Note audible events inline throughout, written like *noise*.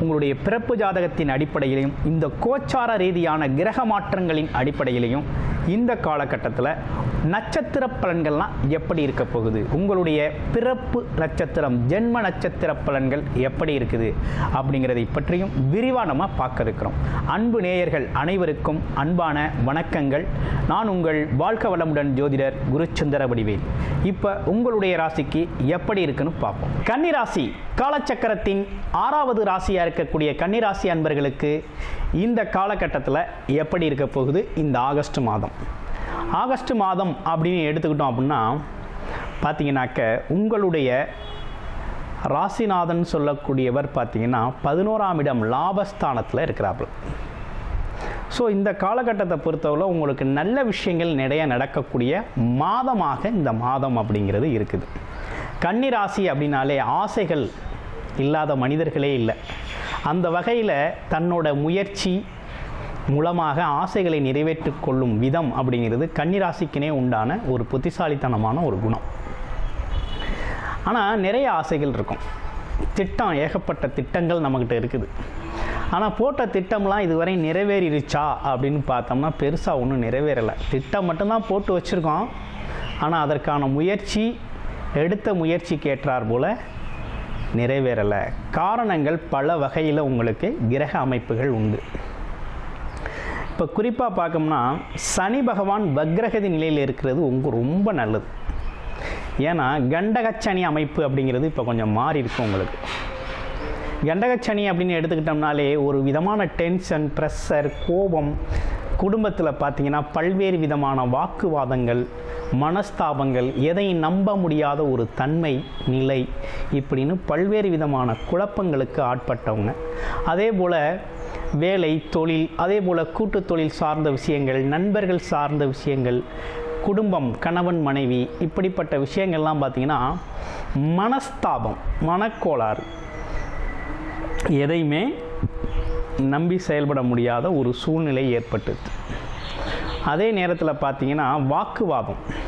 உங்களுடைய பிறப்பு ஜாதகத்தின் அடிப்படையிலையும் இந்த கோச்சார ரீதியான கிரக மாற்றங்களின் அடிப்படையிலையும் இந்த காலகட்டத்தில் நட்சத்திர பலன்கள்லாம் எப்படி இருக்க போகுது? உங்களுடைய பிறப்பு நட்சத்திரம் ஜென்ம நட்சத்திர பலன்கள் எப்படி இருக்குது அப்படிங்கிறதை பற்றியும் விரிவாக நம்ம பார்க்க இருக்கிறோம். அன்பு நேயர்கள் அனைவருக்கும் அன்பான வணக்கங்கள். நான் உங்கள் வாழ்க்க வளமுடன் ஜோதிடர் குருச்சந்திர வடிவேல். இப்போ உங்களுடைய ராசிக்கு எப்படி இருக்குன்னு பார்ப்போம். கன்னிராசி காலச்சக்கரத்தின் ஆறாவது ராசியாக இருக்கக்கூடிய கன்னிராசி அன்பர்களுக்கு இந்த காலகட்டத்தில் எப்படி இருக்க போகுது? இந்த ஆகஸ்ட் மாதம். ஆகஸ்ட் மாதம் அப்படின்னு எடுத்துக்கிட்டோம் அப்படின்னா பார்த்தீங்கன்னாக்க உங்களுடைய ராசிநாதன் சொல்லக்கூடியவர் பார்த்தீங்கன்னா பதினோராம் இடம் லாபஸ்தானத்தில் இருக்கிறாப்புல ஸோ இந்த காலகட்டத்தை பொறுத்தவரை உங்களுக்கு நல்ல விஷயங்கள் நிறைய நடக்கக்கூடிய மாதமாக இந்த மாதம் அப்படிங்கிறது இருக்குது. கன்னி ராசி அப்படின்னாலே ஆசைகள் இல்லாத மனிதர்களே இல்லை. அந்த வகையில் தன்னோட முயற்சி மூலமாக ஆசைகளை நிறைவேற்றி கொள்ளும் விதம் அப்படிங்கிறது கன்னிராசிக்குனே உண்டான ஒரு புத்திசாலித்தனமான ஒரு குணம். ஆனால் நிறைய ஆசைகள் இருக்கும். திட்டம் ஏகப்பட்ட திட்டங்கள் நம்மக்கிட்ட இருக்குது. ஆனால் போட்ட திட்டம்லாம் இதுவரை நிறைவேறிடுச்சா அப்படின்னு பார்த்தோம்னா பெருசாக ஒன்றும் நிறைவேறலை. திட்டம் மட்டும்தான் போட்டு வச்சுருக்கோம். ஆனால் அதற்கான முயற்சி எடுத்த முயற்சிக்கு ஏற்றார் போல் நிறைவேறலை. காரணங்கள் பல வகையில் உங்களுக்கு கிரக அமைப்புகள் உண்டு. இப்போ குறிப்பாக பார்க்கோம்னா சனி பகவான் வக்ரகதி நிலையில் இருக்கிறது உங்க ரொம்ப நல்லது. ஏன்னா கண்டகச்சனி அமைப்பு அப்படிங்கிறது இப்போ கொஞ்சம் மாறி இருக்கும் உங்களுக்கு. கண்டகச்சனி அப்படின்னு எடுத்துக்கிட்டோம்னாலே ஒரு விதமான டென்ஷன் ப்ரெஷர் கோபம். குடும்பத்தில் பார்த்தீங்கன்னா பல்வேறு விதமான வாக்குவாதங்கள் மனஸ்தாபங்கள் எதை நம்ப முடியாத ஒரு தன்மை நிலை இப்படின்னு பல்வேறு விதமான குழப்பங்களுக்கு ஆட்பட்டவங்க. அதே போல் வேலை தொழில் அதே போல் கூட்டு தொழில் சார்ந்த விஷயங்கள் நண்பர்கள் சார்ந்த விஷயங்கள் குடும்பம் கணவன் மனைவி இப்படிப்பட்ட விஷயங்கள்லாம் பார்த்திங்கன்னா மனஸ்தாபம் மனக்கோளாறு. எதையுமே நம்பி செயல்பட முடியாத ஒரு சூழ்நிலை ஏற்பட்டது. அதே நேரத்தில் பார்த்தீங்கன்னா வாக்குவாதம்.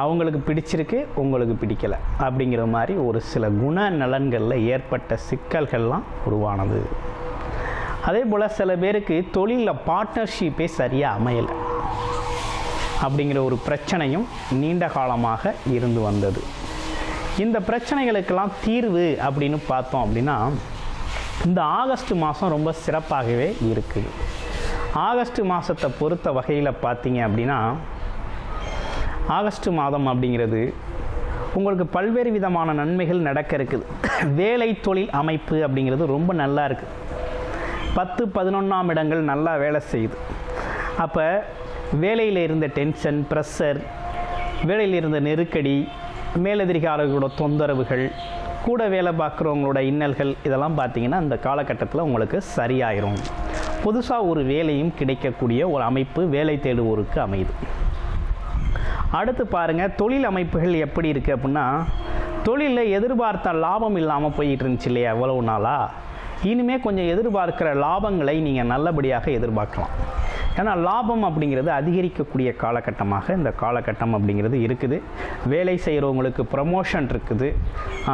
அவங்களுக்கு பிடிச்சிருக்கு உங்களுக்கு பிடிக்கலை அப்படிங்கிற மாதிரி ஒரு சில குண நலன்களில் ஏற்பட்ட சிக்கல்கள்லாம் உருவானது. அதே போல் சில பேருக்கு தொழிலில் பார்ட்னர்ஷிப்பே சரியாக அமையலை அப்படிங்கிற ஒரு பிரச்சனையும் நீண்ட காலமாக இருந்து வந்தது. இந்த பிரச்சனைகளுக்கெல்லாம் தீர்வு அப்படின்னு பார்த்தோம் அப்படின்னா இந்த ஆகஸ்ட் மாதம் ரொம்ப சிறப்பாகவே இருக்குது. ஆகஸ்ட் மாதத்தை பொறுத்த வகையில் பார்த்தீங்க அப்படின்னா ஆகஸ்ட் மாதம் அப்படிங்கிறது உங்களுக்கு பல்வேறு விதமான நன்மைகள் நடக்க இருக்குது. வேலை தொழில் அமைப்பு அப்படிங்கிறது ரொம்ப நல்லா இருக்குது பத்து பதினொன்றாம் இடங்கள் நல்லா வேலை செய்யுது. அப்போ வேலையில் இருந்த டென்ஷன் ப்ரெஷர் வேலையில் இருந்த நெருக்கடி மேலதிகாரிகளோட தொந்தரவுகள் கூட வேலை பார்க்குறவங்களோட இன்னல்கள் இதெல்லாம் பார்த்தீங்கன்னா அந்த காலகட்டத்தில் உங்களுக்கு சரியாயிரும். புதுசாக ஒரு வேலையும் கிடைக்கக்கூடிய ஒரு அமைப்பு வேலை தேடுவோருக்கு அமையுது. அடுத்து பாருங்கள் தொழில் அமைப்புகள் எப்படி இருக்குது அப்படின்னா தொழிலில் எதிர்பார்த்த லாபம் இல்லாமல் போயிட்டு இருந்துச்சு இல்லையா எவ்வளவு நாளாக இனிமேல் கொஞ்சம் எதிர்பார்க்கிற லாபங்களை நீங்கள் நல்லபடியாக எதிர்பார்க்கலாம். ஏன்னா லாபம் அப்படிங்கிறது அதிகரிக்கக்கூடிய காலகட்டமாக இந்த காலகட்டம் அப்படிங்கிறது இருக்குது. வேலை செய்கிறவங்களுக்கு ப்ரமோஷன் இருக்குது.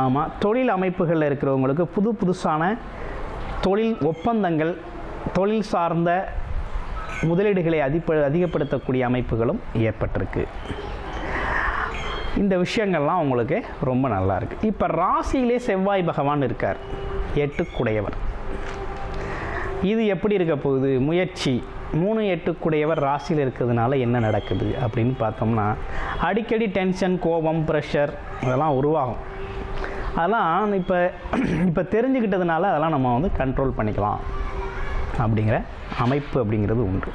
ஆமாம் தொழில் அமைப்புகளில் இருக்கிறவங்களுக்கு புது புதுசான தொழில் ஒப்பந்தங்கள் தொழில் சார்ந்த முதலீடுகளை அதிப அதிகப்படுத்தக்கூடிய அமைப்புகளும் ஏற்பட்டிருக்கு. இந்த விஷயங்கள்லாம் உங்களுக்கு ரொம்ப நல்லா இருக்குது இப்போ ராசியிலே செவ்வாய் பகவான் இருக்கார். எட்டுக்குடையவர். இது எப்படி இருக்க போகுது? முயற்சி. மூணு எட்டுக்குடையவர் ராசியில் இருக்கிறதுனால என்ன நடக்குது அப்படின்னு பார்த்தோம்னா அடிக்கடி டென்ஷன் கோபம் ப்ரெஷர் அதெல்லாம் உருவாகும். அதெல்லாம் இப்போ இப்போ தெரிஞ்சுக்கிட்டதுனால அதெல்லாம் நம்ம வந்து கண்ட்ரோல் பண்ணிக்கலாம். அப்படிங்கிற அமைப்பு அப்படிங்கிறது உண்டு.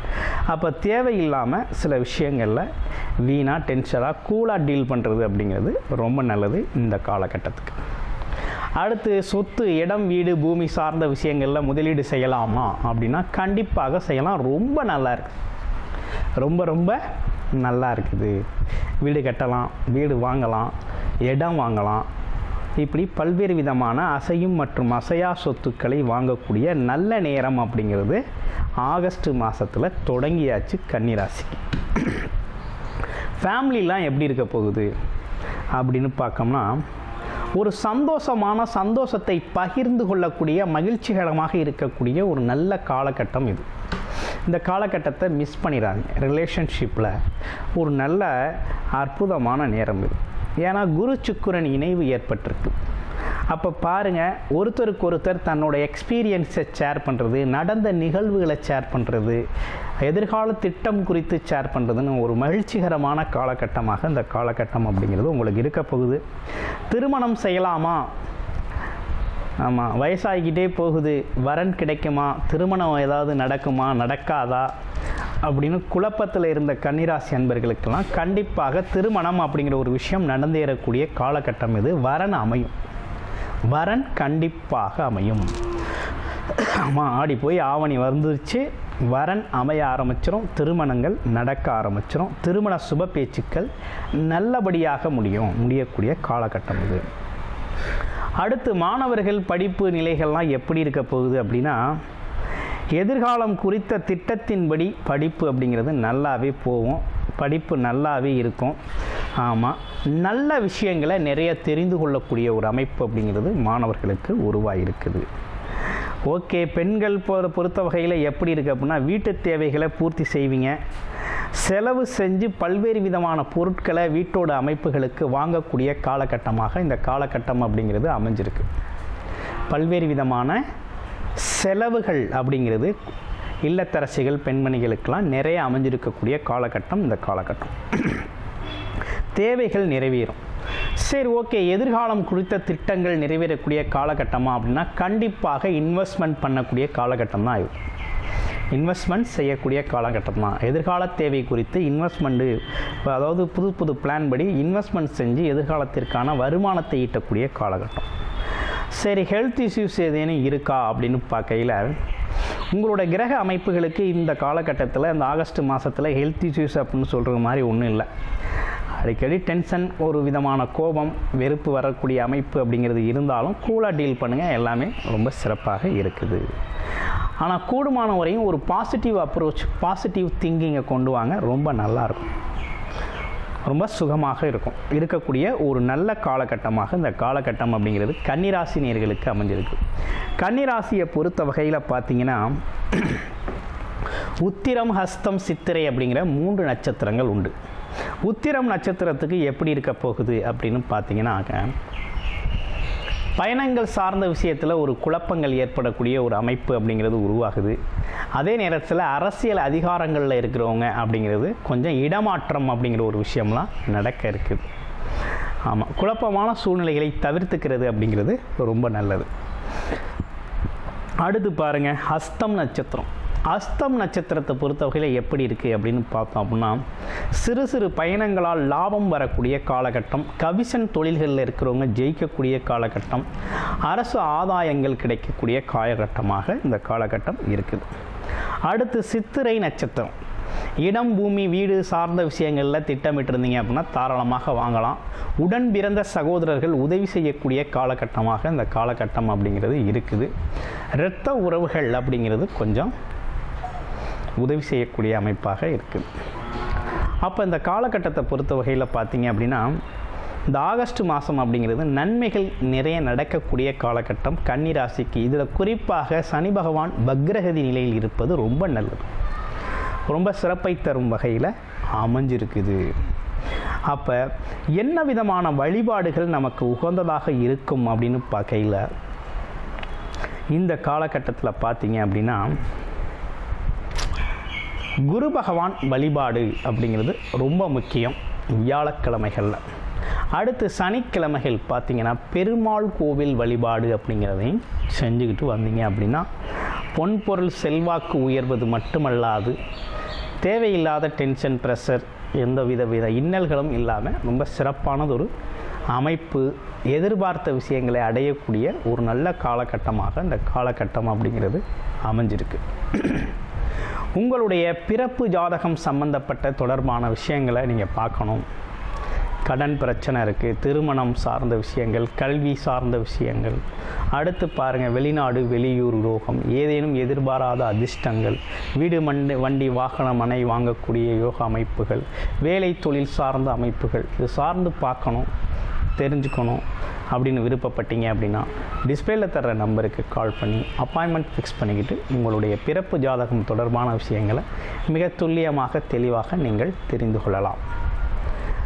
அப்போ தேவையில்லாமல் சில விஷயங்களில் வீணாக டென்ஷனாக கூலாக டீல் பண்ணுறது அப்படிங்கிறது ரொம்ப நல்லது இந்த காலகட்டத்துக்கு. அடுத்து சொத்து இடம் வீடு பூமி சார்ந்த விஷயங்களில் முதலீடு செய்யலாமா அப்படின்னா கண்டிப்பாக செய்யலாம். ரொம்ப நல்லா இருக்குது ரொம்ப ரொம்ப நல்லா இருக்குது. வீடு கட்டலாம் வீடு வாங்கலாம் இடம் வாங்கலாம் இப்படி பல்வேறு விதமான அசையும் மற்றும் அசையா சொத்துக்களை வாங்கக்கூடிய நல்ல நேரம் அப்படிங்கிறது ஆகஸ்ட் மாதத்தில் தொடங்கியாச்சு கன்னிராசிக்கு. ஃபேமிலிலாம் எப்படி இருக்க போகுது அப்படின்னு பார்க்கோம்னா ஒரு சந்தோஷமான சந்தோஷத்தை பகிர்ந்து கொள்ளக்கூடிய மகிழ்ச்சிகரமாக இருக்கக்கூடிய ஒரு நல்ல காலகட்டம் இது. இந்த காலகட்டத்தை மிஸ் பண்ணிடாங்க ரிலேஷன்ஷிப்பில் ஒரு நல்ல அற்புதமான நேரம் இது. ஏன்னா குரு சுக்குரன் இணைவு ஏற்பட்டிருக்கு. அப்போ பாருங்கள் ஒருத்தருக்கு ஒருத்தர் தன்னோட எக்ஸ்பீரியன்ஸை ஷேர் பண்ணுறது நடந்த நிகழ்வுகளை ஷேர் பண்ணுறது எதிர்கால திட்டம் குறித்து ஷேர் பண்ணுறதுன்னு ஒரு மகிழ்ச்சிகரமான காலகட்டமாக இந்த காலகட்டம் அப்படிங்கிறது உங்களுக்கு இருக்க போகுது. திருமணம் செய்யலாமா? ஆமாம் வயசாகிக்கிட்டே போகுது. வரன் கிடைக்குமா? திருமணம் ஏதாவது நடக்குமா? நடக்காதா? அப்படின்னு குழப்பத்தில் இருந்த கன்னிராசி அன்பர்களுக்கெல்லாம் கண்டிப்பாக திருமணம் அப்படிங்கிற ஒரு விஷயம் நடந்தேறக்கூடிய காலகட்டம் இது. வரன் அமையும். வரன் கண்டிப்பாக அமையும். ஆமாம் ஆடி போய் ஆவணி வந்துருச்சு. வரன் அமைய ஆரம்பிச்சிரும். திருமணங்கள் நடக்க ஆரம்பிச்சிடும் திருமண சுப பேச்சுக்கள் நல்லபடியாக முடியும். முடியக்கூடிய காலகட்டம் இது. அடுத்து மாணவர்கள் படிப்பு நிலைகள்லாம் எப்படி இருக்க போகுது அப்படின்னா எதிர்காலம் குறித்த திட்டத்தின்படி படிப்பு அப்படிங்கிறது நல்லாவே போகும். படிப்பு நல்லாவே இருக்கும். ஆமாம் நல்ல விஷயங்களை நிறைய தெரிந்து கொள்ளக்கூடிய ஒரு அமைப்பு அப்படிங்கிறது மாணவர்களுக்கு உருவாகிருக்குது ஓகே பெண்கள் பொறு பொறுத்த வகையில் எப்படி இருக்குது அப்படின்னா வீட்டு தேவைகளை பூர்த்தி செய்வீங்க. செலவு செஞ்சு பல்வேறு விதமான பொருட்களை வீட்டோட அமைப்புகளுக்கு வாங்கக்கூடிய காலகட்டமாக இந்த காலகட்டம் அப்படிங்கிறது அமைஞ்சிருக்கு. பல்வேறு விதமான செலவுகள் அப்படிங்கிறது இல்லத்தரசிகள் பெண்மணிகளுக்கெல்லாம் நிறைய அமைஞ்சிருக்கக்கூடிய காலகட்டம் இந்த காலகட்டம். தேவைகள் நிறைவேறும். சரி ஓகே எதிர்காலம் குறித்த திட்டங்கள் நிறைவேறக்கூடிய காலகட்டமா அப்படின்னா கண்டிப்பாக இன்வெஸ்ட்மெண்ட் பண்ணக்கூடிய காலகட்டம் தான் இது. இன்வெஸ்ட்மெண்ட் செய்யக்கூடிய காலகட்டம் தான். எதிர்கால தேவை குறித்து இன்வெஸ்ட்மெண்ட்டு அதாவது புது புது பிளான் படி இன்வெஸ்ட்மெண்ட் செஞ்சு எதிர்காலத்திற்கான வருமானத்தை ஈட்டக்கூடிய காலகட்டம். சரி ஹெல்த் இஷ்யூஸ் ஏதேனும் இருக்கா அப்படின்னு பார்க்கையில் உங்களோட கிரக அமைப்புகளுக்கு இந்த காலகட்டத்தில் இந்த ஆகஸ்ட் மாதத்தில் ஹெல்த் இஷ்யூஸ் அப்படின்னு சொல்கிற மாதிரி ஒன்றும் இல்லை. அடிக்கடி டென்ஷன் ஒரு விதமான கோபம் வெறுப்பு வரக்கூடிய அமைப்பு அப்படிங்கிறது இருந்தாலும் கூலாக டீல் பண்ணுங்கள் எல்லாமே ரொம்ப சிறப்பாக இருக்குது. ஆனால் கூடுமான வரையும் ஒரு பாசிட்டிவ் அப்ரோச் பாசிட்டிவ் திங்கிங்கை கொண்டு வாங்க ரொம்ப நல்லாயிருக்கும் ரொம்ப சுகமாக இருக்கும். இருக்கக்கூடிய ஒரு நல்ல காலகட்டமாக இந்த காலகட்டம் அப்படிங்கிறது கன்னிராசி நேர்களுக்கு அமைஞ்சிருக்கு. கன்னிராசியை பொறுத்த வகையில் பார்த்தீங்கன்னா *clears throat* உத்திரம் ஹஸ்தம் சித்திரை அப்படிங்கிற மூன்று நட்சத்திரங்கள் உண்டு. உத்திரம் நட்சத்திரத்துக்கு எப்படி இருக்க போகுது அப்படின்னு பார்த்தீங்கன்னாக்க பயணங்கள் சார்ந்த விஷயத்தில் ஒரு குழப்பங்கள் ஏற்படக்கூடிய ஒரு அமைப்பு அப்படிங்கிறது உருவாகுது. அதே நேரத்தில் அரசியல் அதிகாரங்களில் இருக்கிறவங்க அப்படிங்கிறது கொஞ்சம் இடமாற்றம் அப்படிங்கிற ஒரு விஷயம்லாம் நடக்க இருக்குது ஆமாம் குழப்பமான சூழ்நிலைகளை தவிர்த்துக்கிறது அப்படிங்கிறது ரொம்ப நல்லது. அடுத்து பாருங்கள் ஹஸ்தம் நட்சத்திரம். அஸ்தம் நட்சத்திரத்தை பொறுத்த வகையில் எப்படி இருக்குது அப்படின்னு பார்த்தோம் அப்படின்னா சிறு சிறு பயணங்களால் லாபம் வரக்கூடிய காலகட்டம் கவிஷன் தொழில்களில் இருக்கிறவங்க ஜெயிக்கக்கூடிய காலகட்டம் அரசு ஆதாயங்கள் கிடைக்கக்கூடிய காலகட்டமாக இந்த காலகட்டம் இருக்குது. அடுத்து சித்திரை நட்சத்திரம். இடம் பூமி வீடு சார்ந்த விஷயங்களில் திட்டமிட்டிருந்தீங்க அப்படின்னா தாராளமாக வாங்கலாம். உடன் பிறந்த சகோதரர்கள் உதவி செய்யக்கூடிய காலகட்டமாக இந்த காலகட்டம் அப்படிங்கிறது இருக்குது. இரத்த உறவுகள் அப்படிங்கிறது கொஞ்சம் உதவி செய்யக்கூடிய அமைப்பாக இருக்குது அப்போ இந்த காலகட்டத்தை பொறுத்த வகையில் பார்த்தீங்க அப்படின்னா இந்த ஆகஸ்ட் மாதம் அப்படிங்கிறது நன்மைகள் நிறைய நடக்கக்கூடிய காலகட்டம். கன்னிராசிக்கு இதில் குறிப்பாக சனி பகவான் பக்ரகதி நிலையில் இருப்பது ரொம்ப நல்லது. ரொம்ப சிறப்பை தரும் வகையில் அமைஞ்சிருக்குது. அப்போ என்ன விதமான வழிபாடுகள் நமக்கு உகந்ததாக இருக்கும் அப்படின்னு பார்க்கையில் இந்த காலகட்டத்தில் பார்த்தீங்க அப்படின்னா குரு பகவான் வழிபாடு அப்படிங்கிறது ரொம்ப முக்கியம். வியாழக்கிழமைகளில். அடுத்து சனிக்கிழமைகள் பார்த்தீங்கன்னா பெருமாள் கோவில் வழிபாடு அப்படிங்கிறதையும் செஞ்சுக்கிட்டு வந்தீங்க அப்படின்னா பொன்பொருள் செல்வாக்கு உயர்வது மட்டுமல்லாது தேவையில்லாத டென்ஷன் ப்ரெஷர் எந்த வித வித இன்னல்களும் இல்லாமல் ரொம்ப சிறப்பானது ஒரு அமைப்பு எதிர்பார்த்த விஷயங்களை அடையக்கூடிய ஒரு நல்ல காலகட்டமாக இந்த காலகட்டம் அப்படிங்கிறது அமைஞ்சிருக்கு. உங்களுடைய பிறப்பு ஜாதகம் சம்பந்தப்பட்ட தொடர்பான விஷயங்களை நீங்கள் பார்க்கணும். கடன் பிரச்சனை இருக்குது திருமணம் சார்ந்த விஷயங்கள் கல்வி சார்ந்த விஷயங்கள். அடுத்து பாருங்கள் வெளிநாடு வெளியூர் யோகம் ஏதேனும் எதிர்பாராத அதிர்ஷ்டங்கள் வீடு மண்டு வண்டி வாகன மனை வாங்கக்கூடிய யோக அமைப்புகள் வேலை தொழில் சார்ந்த அமைப்புகள். இது சார்ந்து பார்க்கணும் தெரிஞ்சுக்கணும் அப்படின்னு விருப்பப்பட்டீங்க அப்படின்னா டிஸ்பிளேல தர்ற நம்பருக்கு கால் பண்ணி அப்பாயின்மெண்ட் ஃபிக்ஸ் பண்ணிக்கிட்டு உங்களுடைய பிறப்பு ஜாதகம் தொடர்பான விஷயங்களை மிக துல்லியமாக தெளிவாக நீங்கள் தெரிந்து கொள்ளலாம்.